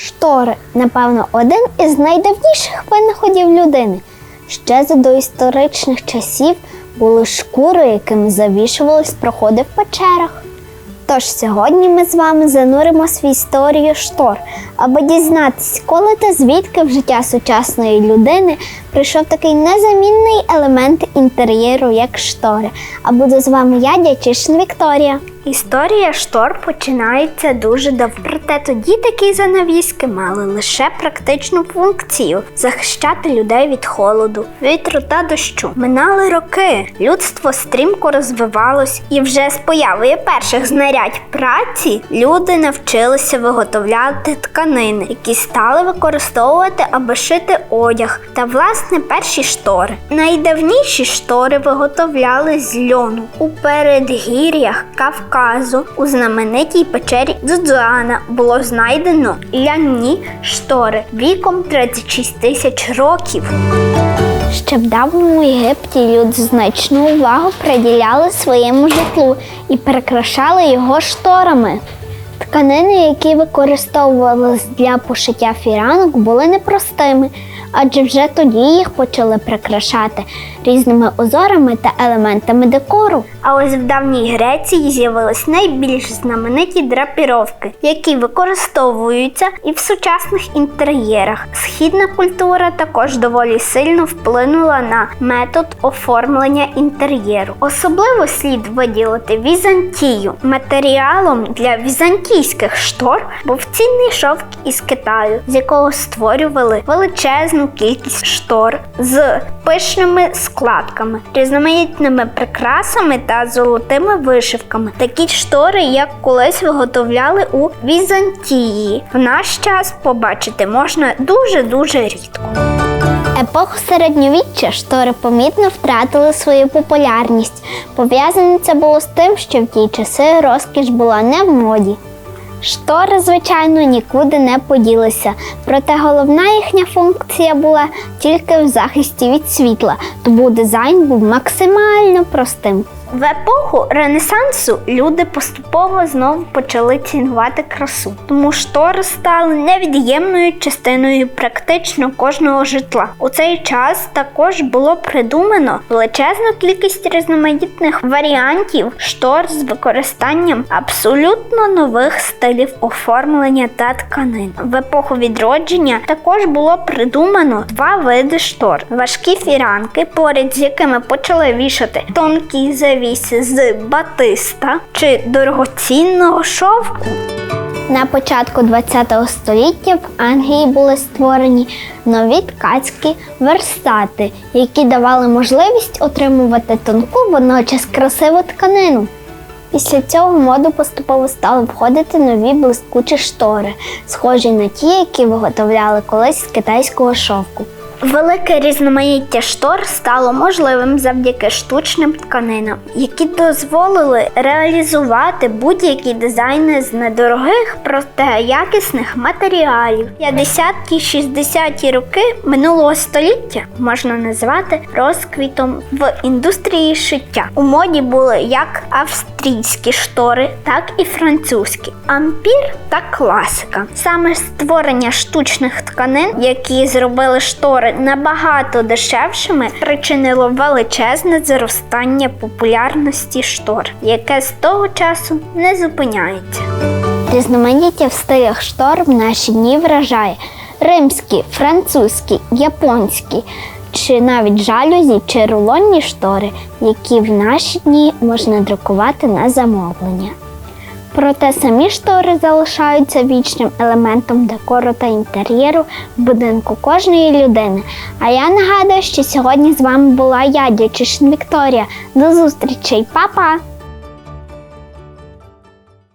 Штори, напевно, один із найдавніших винаходів людини. Ще за доісторичних часів були шкури, якими завішувались проходи в печерах. Тож сьогодні ми з вами зануримось в історію штор, аби дізнатись, коли та звідки в життя сучасної людини прийшов такий незамінний елемент інтер'єру, як штори. А буду з вами я, дячишин Вікторія. Історія штор починається дуже давно. Проте тоді такі занавіски мали лише практичну функцію захищати людей від холоду, вітру та дощу. Минали роки. Людство стрімко розвивалось, і вже з появою перших знарядь праці люди навчилися виготовляти тканини, які стали використовувати, аби шити одяг та власне перші штори. Найдавніші штори виготовляли з льону у передгір'ях Кавказу у знаменитій печері Дзудзуана було знайдено ляні штори віком 36 тисяч років. Ще в давньому Єгипті люди значну увагу приділяли своєму житлу і прикрашали його шторами. Тканини, які використовувались для пошиття фіранок, були непростими, адже вже тоді їх почали прикрашати різними узорами та елементами декору. А ось в давній Греції з'явились найбільш знамениті драпіровки, які використовуються і в сучасних інтер'єрах. Східна культура також доволі сильно вплинула на метод оформлення інтер'єру. Особливо слід виділити Візантію. Матеріалом для візантійських штор був цінний шовк із Китаю, з якого створювали величезну кількість штор з пишними складками, різноманітними прикрасами та золотими вишивками. Такі штори, як колись виготовляли у Візантії. В наш час побачити можна дуже дуже рідко. Епоху середньовіччя штори помітно втратили свою популярність. Пов'язане це було з тим, що в ті часи розкіш була не в моді. Штори, звичайно, нікуди не поділися, проте головна їхня функція була тільки в захисті від світла, тому дизайн був максимально простим. В епоху Ренесансу люди поступово знову почали цінувати красу, тому штори стали невід'ємною частиною практично кожного житла. У цей час також було придумано величезну кількість різноманітних варіантів штор з використанням абсолютно нових стилів оформлення та тканин. В епоху відродження також було придумано два види штор: важкі фіранки, поряд з якими почали вішати тонкі завіси з батиста чи дорогоцінного шовку. На початку ХХ століття в Англії були створені нові ткацькі верстати, які давали можливість отримувати тонку водночас красиву тканину. Після цього моду поступово стали входити нові блискучі штори, схожі на ті, які виготовляли колись з китайського шовку. Велике різноманіття штор стало можливим завдяки штучним тканинам, які дозволили реалізувати будь-які дизайни з недорогих, проте якісних матеріалів. 50-60-ті роки минулого століття можна назвати розквітом в індустрії шиття. У моді були як австрійські штори, так і французькі, ампір та класика. Саме створення штучних тканин, які зробили штори набагато дешевшими, спричинило величезне зростання популярності штор, яке з того часу не зупиняється. Різноманіття в стилях штор в наші дні вражає римські, французькі, японські. Чи навіть жалюзі чи рулонні штори, які в наші дні можна друкувати на замовлення. Проте самі штори залишаються вічним елементом декору та інтер'єру в будинку кожної людини. А я нагадую, що сьогодні з вами була я, Дячишин Вікторія. До зустрічей, Па-па!